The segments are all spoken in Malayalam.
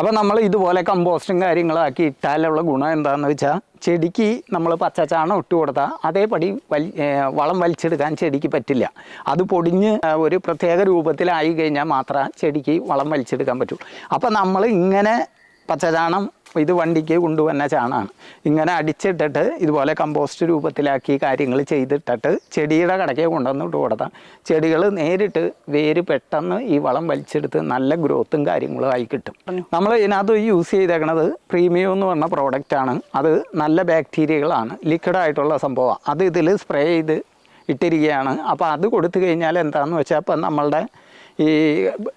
അപ്പോൾ നമ്മൾ ഇതുപോലെ കമ്പോസ്റ്റും കാര്യങ്ങളാക്കി ഇട്ടാലുള്ള ഗുണം എന്താണെന്ന് വെച്ചാൽ ചെടിക്ക് നമ്മൾ പച്ചച്ചാണം ഇട്ട് കൊടുത്താൽ അതേപടി വലി വളം വലിച്ചെടുക്കാൻ ചെടിക്ക് പറ്റില്ല. അത് പൊടിഞ്ഞ് ഒരു പ്രത്യേക രൂപത്തിലായി കഴിഞ്ഞാൽ മാത്രമേ ചെടിക്ക് വളം വലിച്ചെടുക്കാൻ പറ്റൂ. അപ്പോൾ നമ്മൾ ഇങ്ങനെ പച്ചചാണം ഇത് വണ്ടിക്ക് കൊണ്ടുവന്ന ചാണാണ്. ഇങ്ങനെ അടിച്ചിട്ടിട്ട് ഇതുപോലെ കമ്പോസ്റ്റ് രൂപത്തിലാക്കി കാര്യങ്ങൾ ചെയ്തിട്ടിട്ട് ചെടിയുടെ കടയ്ക്ക് കൊണ്ടുവന്ന് ഇട്ട് കൊടുത്താൽ ചെടികൾ നേരിട്ട് വേര് പെട്ടെന്ന് ഈ വളം വലിച്ചെടുത്ത് നല്ല ഗ്രോത്തും കാര്യങ്ങളും ആയി കിട്ടും. നമ്മൾ ഇതിനകത്ത് യൂസ് ചെയ്തേക്കണത് പ്രീമിയം എന്ന് പറഞ്ഞ പ്രോഡക്റ്റാണ് അത് നല്ല ബാക്ടീരിയകളാണ് ലിക്വിഡായിട്ടുള്ള സംഭവമാണ് അത് ഇതിൽ സ്പ്രേ ചെയ്ത് ഇട്ടിരിക്കുകയാണ്. അപ്പോൾ അത് കൊടുത്തു കഴിഞ്ഞാൽ എന്താണെന്ന് വെച്ചാൽ അപ്പം നമ്മളുടെ ഈ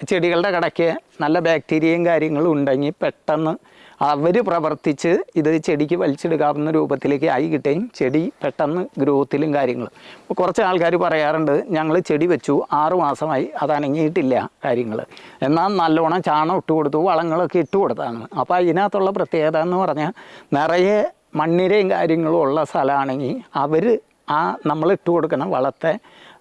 ചെടികളുടെ കടയ്ക്ക് നല്ല ബാക്ടീരിയയും കാര്യങ്ങളും ഉണ്ടെങ്കിൽ പെട്ടെന്ന് അവർ പ്രവർത്തിച്ച് ഇത് ചെടിക്ക് വലിച്ചെടുക്കാവുന്ന രൂപത്തിലേക്ക് ആയി കിട്ടുകയും ചെടി പെട്ടെന്ന് ഗ്രോത്തിലും കാര്യങ്ങളും. ഇപ്പോൾ കുറച്ച് ആൾക്കാർ പറയാറുണ്ട് ഞങ്ങൾ ചെടി വെച്ചു ആറു മാസമായി അത് അനങ്ങിയിട്ടില്ല കാര്യങ്ങൾ എന്നാൽ നല്ലോണം ചാണം ഇട്ട് കൊടുത്തു വളങ്ങളൊക്കെ ഇട്ട് കൊടുത്താണ്. അപ്പോൾ അതിനകത്തുള്ള പ്രത്യേകത എന്ന് പറഞ്ഞാൽ നിറയെ മണ്ണിരയും കാര്യങ്ങളും ഉള്ള സ്ഥലമാണെങ്കിൽ അവർ ആ നമ്മൾ ഇട്ട് കൊടുക്കുന്ന വളത്തെ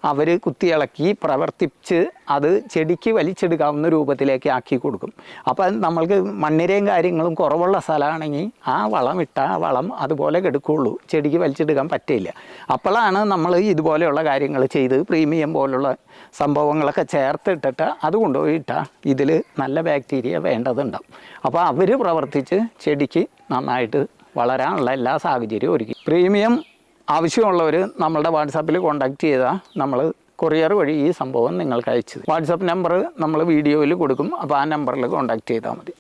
അവർ കുത്തിയിളക്കി പ്രവർത്തിച്ച് അത് ചെടിക്ക് വലിച്ചെടുക്കാവുന്ന രൂപത്തിലേക്ക് ആക്കി കൊടുക്കും. അപ്പം നമ്മൾക്ക് മണ്ണിരയും കാര്യങ്ങളും കുറവുള്ള സ്ഥലമാണെങ്കിൽ ആ വളം ഇട്ട ആ വളം അതുപോലെ കെടുക്കുള്ളൂ. ചെടിക്ക് വലിച്ചെടുക്കാൻ പറ്റില്ല. അപ്പോഴാണ് നമ്മൾ ഇതുപോലെയുള്ള കാര്യങ്ങൾ ചെയ്ത് പ്രീമിയം പോലുള്ള സംഭവങ്ങളൊക്കെ ചേർത്തിട്ടിട്ട് അത് കൊണ്ടുപോയിട്ടാൽ ഇതിൽ നല്ല ബാക്ടീരിയ വേണ്ടതുണ്ടാവും. അപ്പോൾ അവർ പ്രവർത്തിച്ച് ചെടിക്ക് നന്നായിട്ട് വളരാനുള്ള എല്ലാ സാഹചര്യവും ഒരുക്കി. പ്രീമിയം ആവശ്യമുള്ളവർ നമ്മളുടെ വാട്സാപ്പിൽ കോൺടാക്റ്റ് ചെയ്താൽ നമ്മൾ കൊറിയർ വഴി ഈ സംഭവം നിങ്ങൾക്ക് അയച്ചത് വാട്സാപ്പ് നമ്പർ നമ്മൾ വീഡിയോയിൽ കൊടുക്കും. അപ്പോൾ ആ നമ്പറിൽ കോൺടാക്റ്റ് ചെയ്താൽ മതി.